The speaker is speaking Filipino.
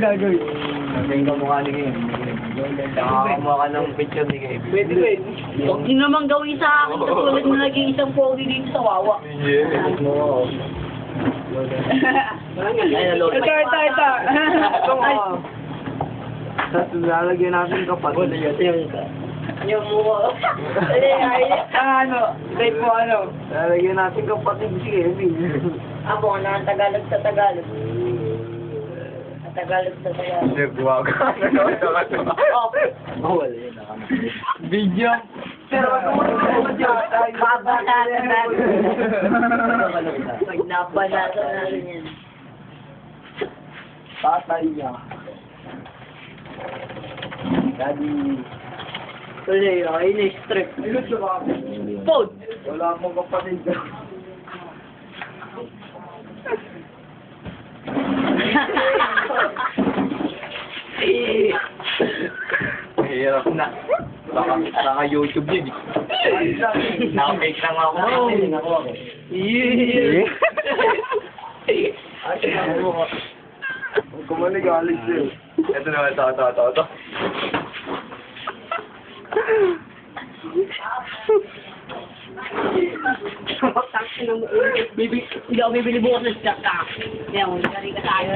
gagawin? Sabihin ka mukha ni Kevin. Nakakamukha ka ng picture ni Kevin. Pwede, pwede. Huwag niyo naman gawin sa akin katulad na naging isang pogi dito sa Wawa. Yeah. Oo. Ito, ito, ito. Ito nga. Tapos lalagyan natin kapat. Wala yun. Yung Yung mukha. Ah, ano? Rate mo ano? Lalagyan natin kapatid si Kevin. Ako na Tagalog sa Tagalog. Sa Tagalog sa Tagalog. Nagwag. Oh, Oh, wala yun. Video. Pero Babatatan natin. Pag nabanatan natin yan. Tatay niya. Daddy. Tuloy, okay na strip. Ayun sa mga. Pod! Wala akong kapatid. Hirap na. Saka, saka YouTube yun eh. Naka-fake lang ako. Yeah. Huwag ko manigalit siya. Ito naman, ito, ito, ito, ito. Bibi, hindi ako bibili bukas ng stock ka. Yan, kung ka tayo.